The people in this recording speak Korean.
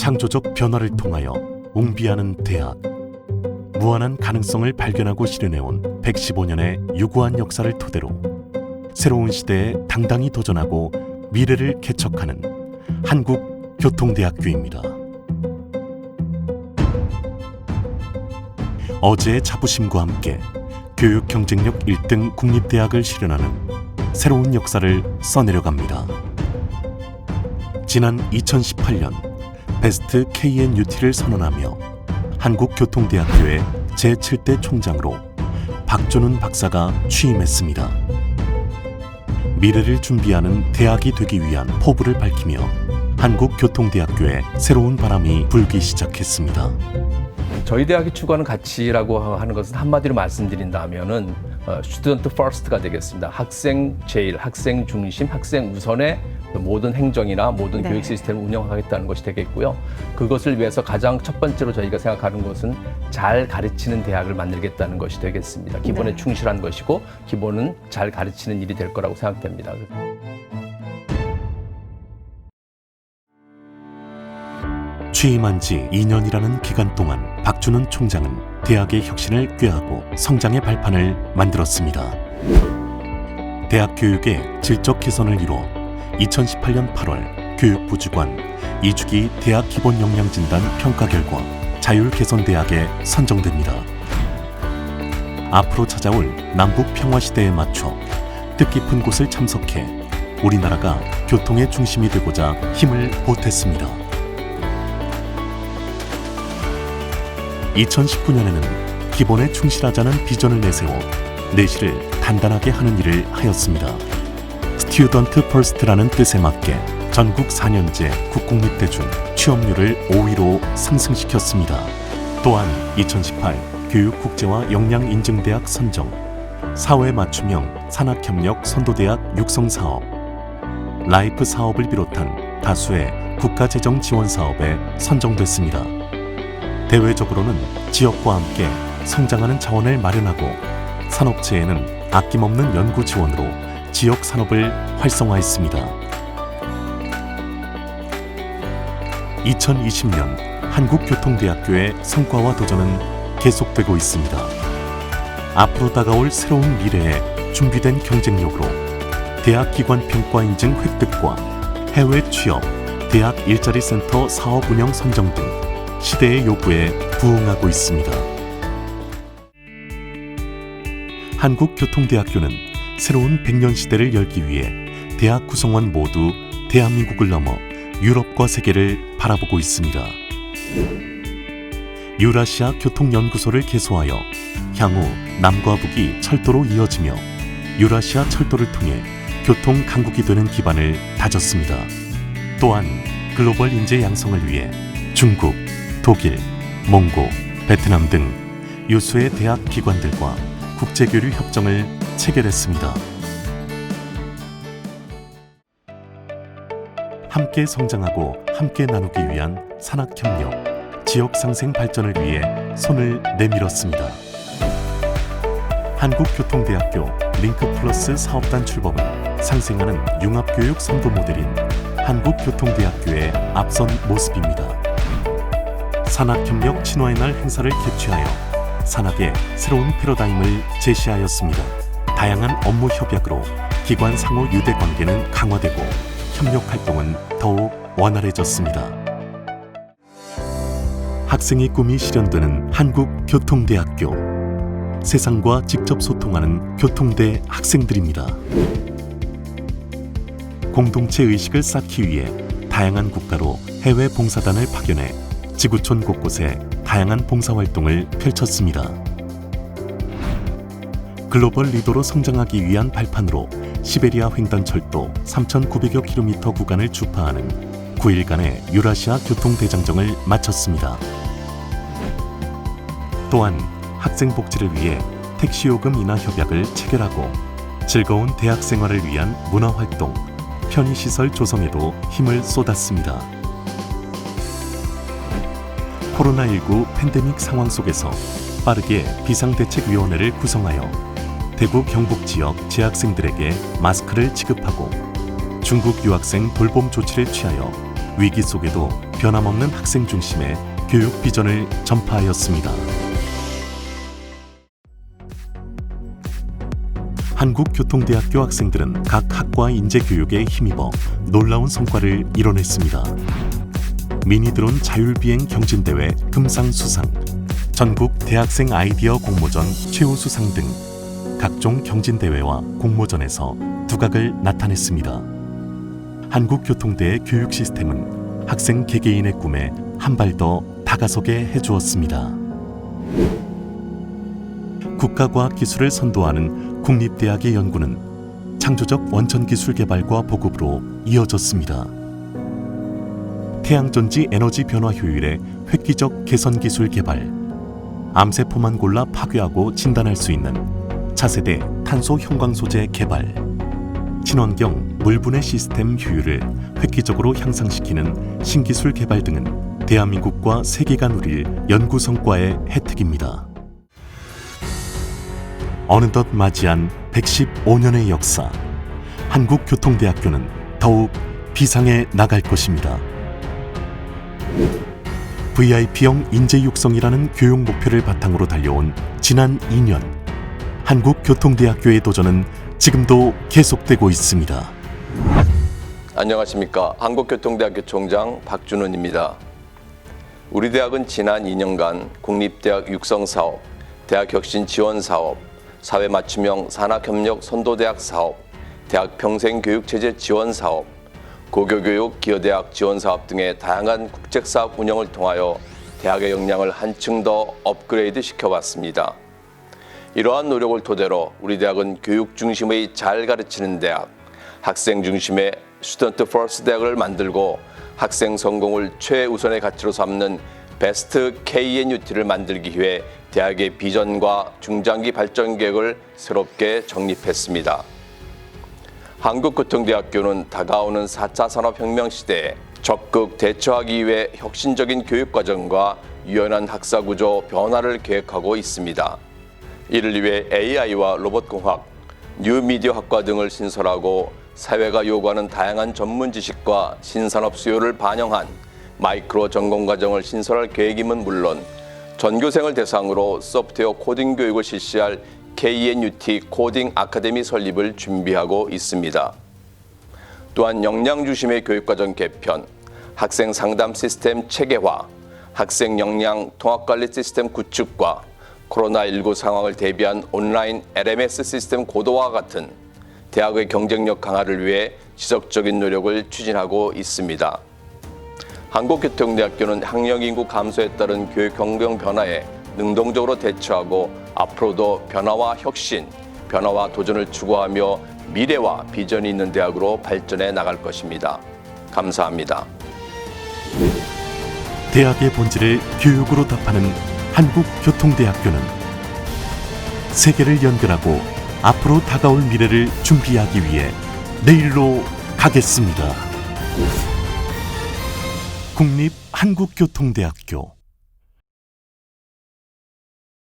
창조적 변화를 통하여 웅비하는 대학. 무한한 가능성을 발견하고 실현해온 115년의 유구한 역사를 토대로 새로운 시대에 당당히 도전하고 미래를 개척하는 한국교통대학교입니다. 어제의 자부심과 함께 교육 경쟁력 1등 국립대학을 실현하는 새로운 역사를 써내려갑니다. 지난 2018년 베스트 KNUT를 선언하며 한국교통대학교의 제7대 총장으로 박준훈 박사가 취임했습니다. 미래를 준비하는 대학이 되기 위한 포부를 밝히며 한국교통대학교에 새로운 바람이 불기 시작했습니다. 저희 대학이 추구하는 가치라고 하는 것은 한마디로 말씀드린다면은 어, 스튜던트 퍼스트가 되겠습니다. 학생 제일, 학생 중심, 학생 우선의 모든 행정이나 모든 네. 교육 시스템을 운영하겠다는 것이 되겠고요. 그것을 위해서 가장 첫 번째로 저희가 생각하는 것은 잘 가르치는 대학을 만들겠다는 것이 되겠습니다. 기본에 네. 충실한 것이고 기본은 잘 가르치는 일이 될 거라고 생각됩니다. 취임한 지 2년이라는 기간 동안 박준훈 총장은 대학의 혁신을 꾀하고 성장의 발판을 만들었습니다. 대학 교육의 질적 개선을 이루어 2018년 8월 교육부 주관 2주기 대학 기본 역량 진단 평가 결과 자율 개선 대학에 선정됩니다. 앞으로 찾아올 남북 평화 시대에 맞춰 뜻깊은 곳을 참석해 우리나라가 교통의 중심이 되고자 힘을 보탰습니다. 2019년에는 기본에 충실하자는 비전을 내세워 내실을 단단하게 하는 일을 하였습니다. 스튜던트 퍼스트라는 뜻에 맞게 전국 4년제 국공립대 중 취업률을 5위로 상승시켰습니다. 또한 2018 교육국제화 역량인증대학 선정, 사회 맞춤형 산학협력 선도대학 육성사업, 라이프 사업을 비롯한 다수의 국가재정 지원 사업에 선정됐습니다. 대외적으로는 지역과 함께 성장하는 자원을 마련하고 산업체에는 아낌없는 연구 지원으로 지역 산업을 활성화했습니다. 2020년 한국교통대학교의 성과와 도전은 계속되고 있습니다. 앞으로 다가올 새로운 미래에 준비된 경쟁력으로 대학 기관 평가 인증 획득과 해외 취업, 대학 일자리 센터 사업 운영 선정 등 시대의 요구에 부응하고 있습니다. 한국교통대학교는 새로운 100년 시대를 열기 위해 대학 구성원 모두 대한민국을 넘어 유럽과 세계를 바라보고 있습니다. 유라시아 교통연구소를 개소하여 향후 남과 북이 철도로 이어지며 유라시아 철도를 통해 교통 강국이 되는 기반을 다졌습니다. 또한 글로벌 인재 양성을 위해 중국, 독일, 몽고, 베트남 등 유수의 대학 기관들과 국제교류 협정을 체결했습니다. 함께 성장하고 함께 나누기 위한 산학협력, 지역 상생 발전을 위해 손을 내밀었습니다. 한국교통대학교 링크플러스 사업단 출범은 상생하는 융합교육 선도 모델인 한국교통대학교의 앞선 모습입니다. 산학협력 친화의 날 행사를 개최하여 산학의 새로운 패러다임을 제시하였습니다. 다양한 업무 협약으로 기관 상호 유대 관계는 강화되고 협력 활동은 더욱 원활해졌습니다. 학생의 꿈이 실현되는 한국교통대학교. 세상과 직접 소통하는 교통대 학생들입니다. 공동체 의식을 쌓기 위해 다양한 국가로 해외 봉사단을 파견해 지구촌 곳곳에 다양한 봉사활동을 펼쳤습니다. 글로벌 리더로 성장하기 위한 발판으로 시베리아 횡단철도 3,900여 킬로미터 구간을 주파하는 9일간의 유라시아 교통대장정을 마쳤습니다. 또한 학생 복지를 위해 택시요금 인하 협약을 체결하고 즐거운 대학 생활을 위한 문화활동, 편의시설 조성에도 힘을 쏟았습니다. 코로나19 팬데믹 상황 속에서 빠르게 비상대책위원회를 구성하여 대구 경북 지역 재학생들에게 마스크를 지급하고 중국 유학생 돌봄 조치를 취하여 위기 속에도 변함없는 학생 중심의 교육 비전을 전파하였습니다. 한국교통대학교 학생들은 각 학과 인재 교육에 힘입어 놀라운 성과를 이뤄냈습니다. 미니드론 자율비행 경진대회 금상수상, 전국 대학생 아이디어 공모전 최우수상 등 각종 경진대회와 공모전에서 두각을 나타냈습니다. 한국교통대의 교육 시스템은 학생 개개인의 꿈에 한 발 더 다가서게 해주었습니다. 국가과학기술을 선도하는 국립대학의 연구는 창조적 원천기술 개발과 보급으로 이어졌습니다. 태양전지 에너지 변화 효율의 획기적 개선 기술 개발, 암세포만 골라 파괴하고 진단할 수 있는 차세대 탄소 형광 소재 개발, 친환경 물분해 시스템 효율을 획기적으로 향상시키는 신기술 개발 등은 대한민국과 세계가 누릴 연구 성과의 혜택입니다. 어느덧 맞이한 115년의 역사, 한국교통대학교는 더욱 비상해 나갈 것입니다. VIP형 인재 육성이라는 교육 목표를 바탕으로 달려온 지난 2년, 한국교통대학교의 도전은 지금도 계속되고 있습니다. 안녕하십니까. 한국교통대학교 총장 박준원입니다. 우리 대학은 지난 2년간 국립대학 육성 사업, 대학 혁신 지원 사업, 사회 맞춤형 산학협력 선도대학 사업, 대학 평생 교육체제 지원 사업, 고교교육 기여대학 지원 사업 등의 다양한 국책사업 운영을 통하여 대학의 역량을 한층 더 업그레이드 시켜왔습니다. 이러한 노력을 토대로 우리 대학은 교육 중심의 잘 가르치는 대학, 학생 중심의 스튜던트 퍼스트 대학을 만들고 학생 성공을 최우선의 가치로 삼는 베스트 KNUT를 만들기 위해 대학의 비전과 중장기 발전 계획을 새롭게 정립했습니다. 한국교통대학교는 다가오는 4차 산업혁명 시대에 적극 대처하기 위해 혁신적인 교육과정과 유연한 학사구조 변화를 계획하고 있습니다. 이를 위해 AI와 로봇공학, 뉴미디어 학과 등을 신설하고 사회가 요구하는 다양한 전문 지식과 신산업 수요를 반영한 마이크로 전공 과정을 신설할 계획임은 물론 전교생을 대상으로 소프트웨어 코딩 교육을 실시할 KNUT 코딩 아카데미 설립을 준비하고 있습니다. 또한 역량 중심의 교육과정 개편, 학생 상담 시스템 체계화, 학생 역량 통합관리 시스템 구축과 코로나19 상황을 대비한 온라인 LMS 시스템 고도화 같은 대학의 경쟁력 강화를 위해 지속적인 노력을 추진하고 있습니다. 한국교통대학교는 학령 인구 감소에 따른 교육 환경 변화에 능동적으로 대처하고 앞으로도 변화와 혁신, 변화와 도전을 추구하며 미래와 비전이 있는 대학으로 발전해 나갈 것입니다. 감사합니다. 대학의 본질을 교육으로 답하는 한국교통대학교는 세계를 연결하고 앞으로 다가올 미래를 준비하기 위해 내일로 가겠습니다. 국립한국교통대학교